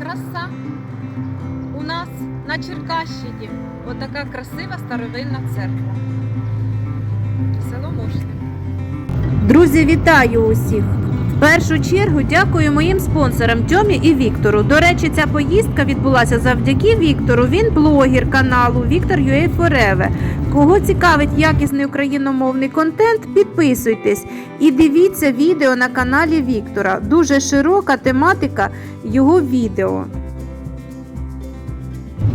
Краса. У нас на Черкащині отака красива старовинна церква. Село Мошне. Друзі, вітаю усіх! В першу чергу дякую моїм спонсорам Тьомі і Віктору. До речі, ця поїздка відбулася завдяки Віктору. Він блогер каналу Віктор Forever. Кого цікавить якісний україномовний контент, підписуйтесь і дивіться відео на каналі Віктора. Дуже широка тематика його відео.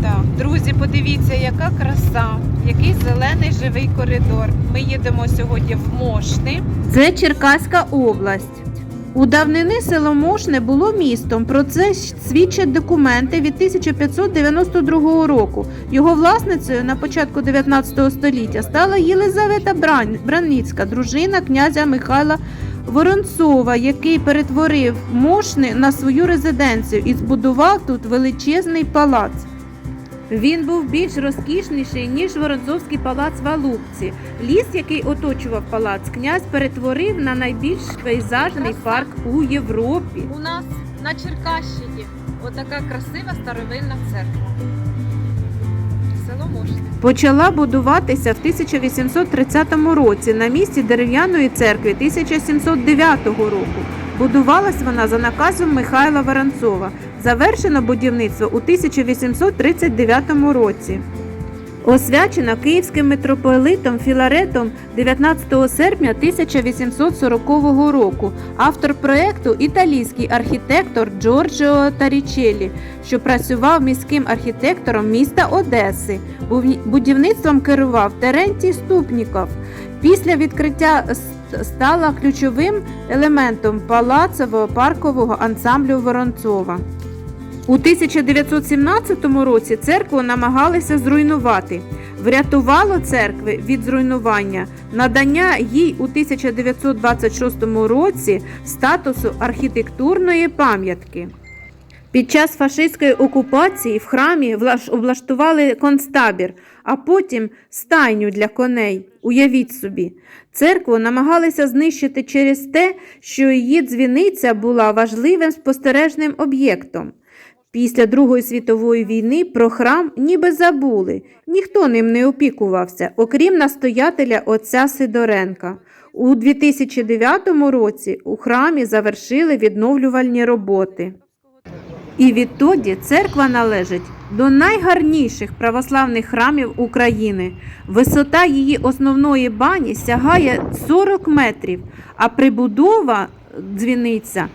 Так, друзі, подивіться, яка краса, який зелений живий коридор. Ми їдемо сьогодні в Мошни. Це Черкаська область. У давнини село Мошне було містом. Про це свідчать документи від 1592 року. Його власницею на початку 19 століття стала Єлизавета Браницька, дружина князя Михайла Воронцова, який перетворив Мошни на свою резиденцію і збудував тут величезний палац. Він був більш розкішніший, ніж Воронцовський палац в Алупці. Ліс, який оточував палац, князь перетворив на найбільш пейзажний парк у Європі. У нас на Черкащині отака красива старовинна церква. Село Мошне. Почала будуватися в 1830 році на місці дерев'яної церкви 1709 року. Будувалась вона за наказом Михайла Воронцова. Завершено будівництво у 1839 році. Освячена київським митрополитом Філаретом 19 серпня 1840 року. Автор проекту італійський архітектор Джорджіо Тарічелі, що працював міським архітектором міста Одеси. Будівництвом керував Терентій Ступніков. Після відкриття стала ключовим елементом палацового паркового ансамблю Воронцова. У 1917 році церкву намагалися зруйнувати. Врятувало церкви від зруйнування надання їй у 1926 році статусу архітектурної пам'ятки. Під час фашистської окупації в храмі облаштували концтабір, а потім стайню для коней. Уявіть собі, церкву намагалися знищити через те, що її дзвіниця була важливим спостережним об'єктом. Після Другої світової війни про храм ніби забули, ніхто ним не опікувався, окрім настоятеля отця Сидоренка. У 2009 році у храмі завершили відновлювальні роботи. І відтоді церква належить до найгарніших православних храмів України. Висота її основної бані сягає 40 метрів, а прибудова дзвіниця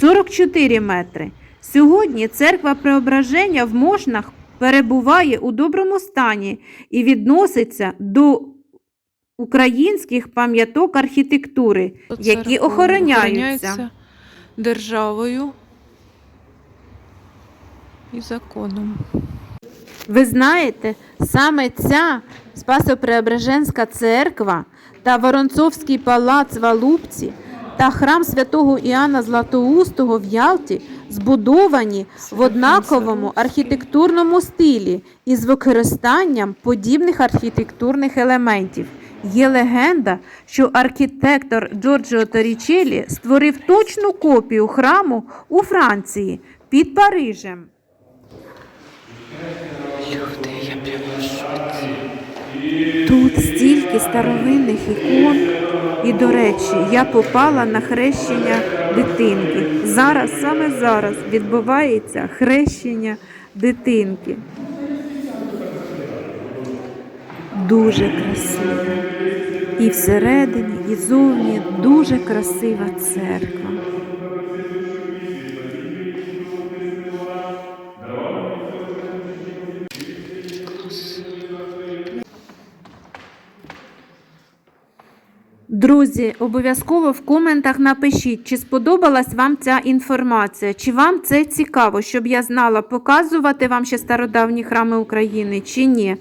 44 метри. Сьогодні церква Преображення в Мошнах перебуває у доброму стані і відноситься до українських пам'яток архітектури, які охороняються. державою і законом. Ви знаєте, саме ця Спасо-Преображенська церква та Воронцовський палац в Алупці та храм святого Іоанна Златоустого в Ялті збудовані в однаковому архітектурному стилі із використанням подібних архітектурних елементів. Є легенда, що архітектор Джорджіо Торічелі створив точну копію храму у Франції під Парижем. Люди, я прямо в. Тут стільки старовинних ікон. І, до речі, я попала на хрещення дитинки. Зараз, саме зараз, відбувається хрещення дитинки. Дуже красиво. І всередині, і зовні дуже красива церква. Друзі, обов'язково в коментах напишіть, чи сподобалась вам ця інформація, чи вам це цікаво, щоб я знала, показувати вам ще стародавні храми України чи ні.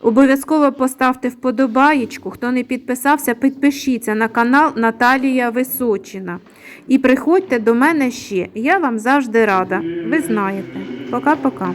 Обов'язково поставте вподобаєчку. Хто не підписався, підпишіться на канал Наталія Височина. І приходьте до мене ще. Я вам завжди рада. Ви знаєте. Пока-пока.